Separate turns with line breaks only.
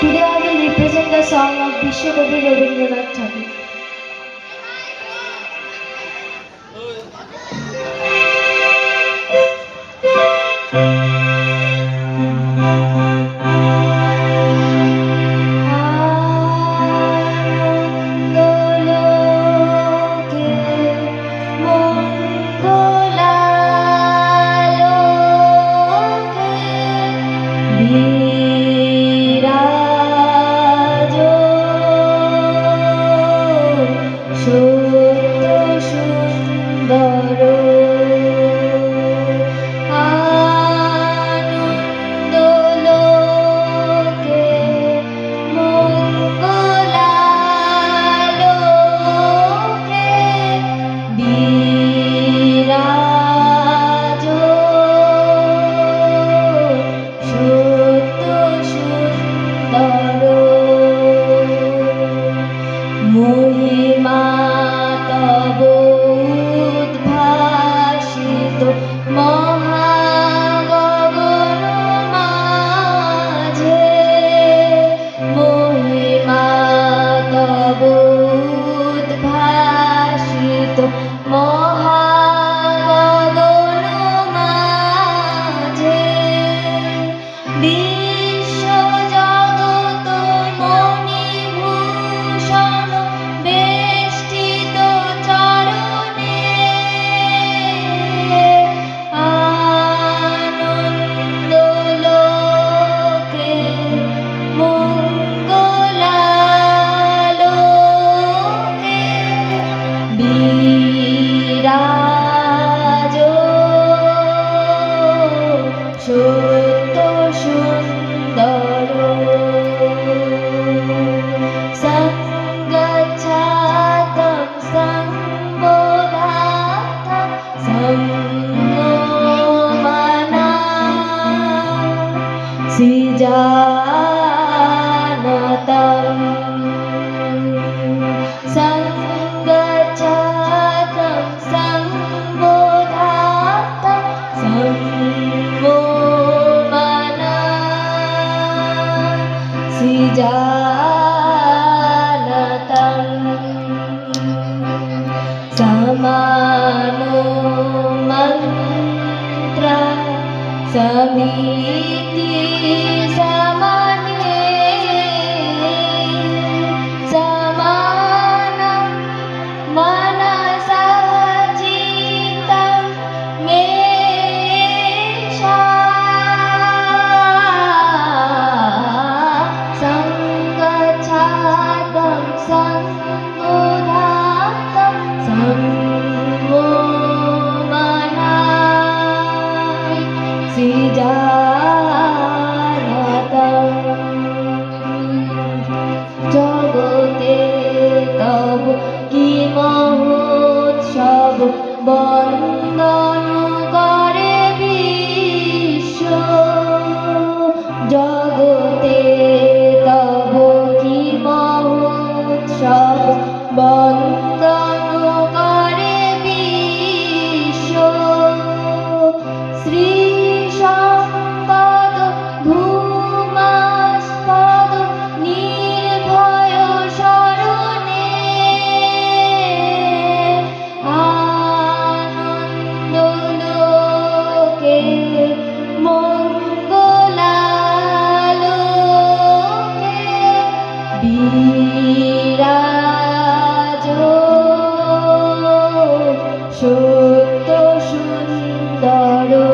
Today I will represent the song of Vishwakavi Rabindranath Tagore. আনন্দলোকে সত্য সুন্দর সঙ্গচ্ছাদং সম্বোধাতং সম্মোমনা সিজানতম Samiti samaa জগতে তব কি মহোৎসব বিরাজ সত্য সুন্দর।